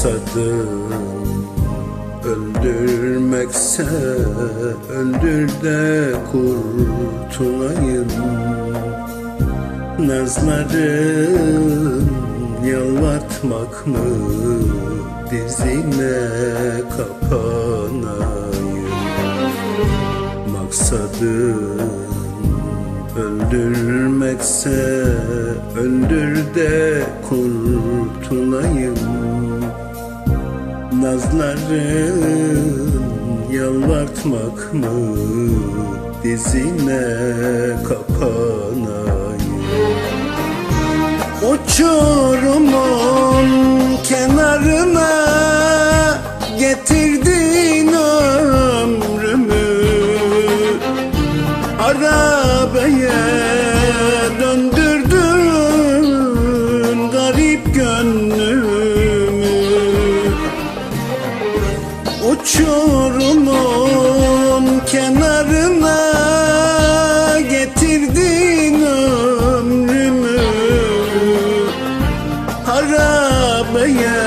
maksadım Öldürmekse öldür de kurtulayım. Nazlarım yalvartmak mı dizime kapanayım. Maksadım öldürmekse öldür de kurtulayım. Nazların yalvartmak mı? Dizine kapanayım. Uçurumun kenarına getirdin Uçurumun kenarına getirdin ömrümü. Harabeye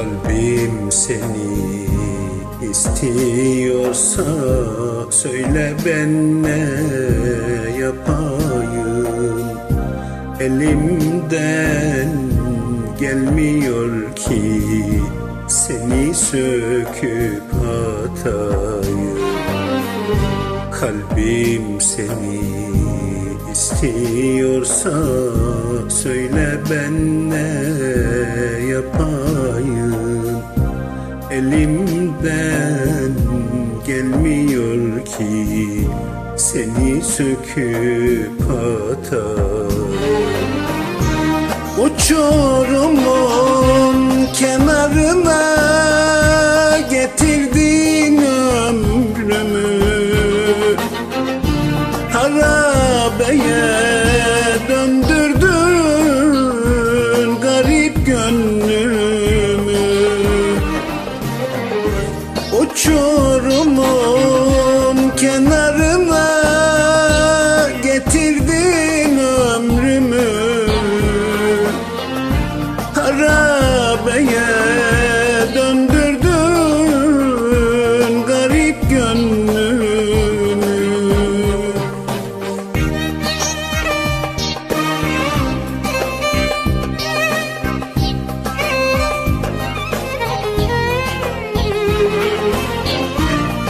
Kalbim seni istiyorsa söyle ben ne yapayım? Elimden gelmiyor ki seni söküp atayım. Kalbim seni istiyorsa söyle ben ne yapayım elimden gelmiyor ki seni söküp atar. Uçurumun kenarına getirdin ömrümü. Harabeye uçurumu?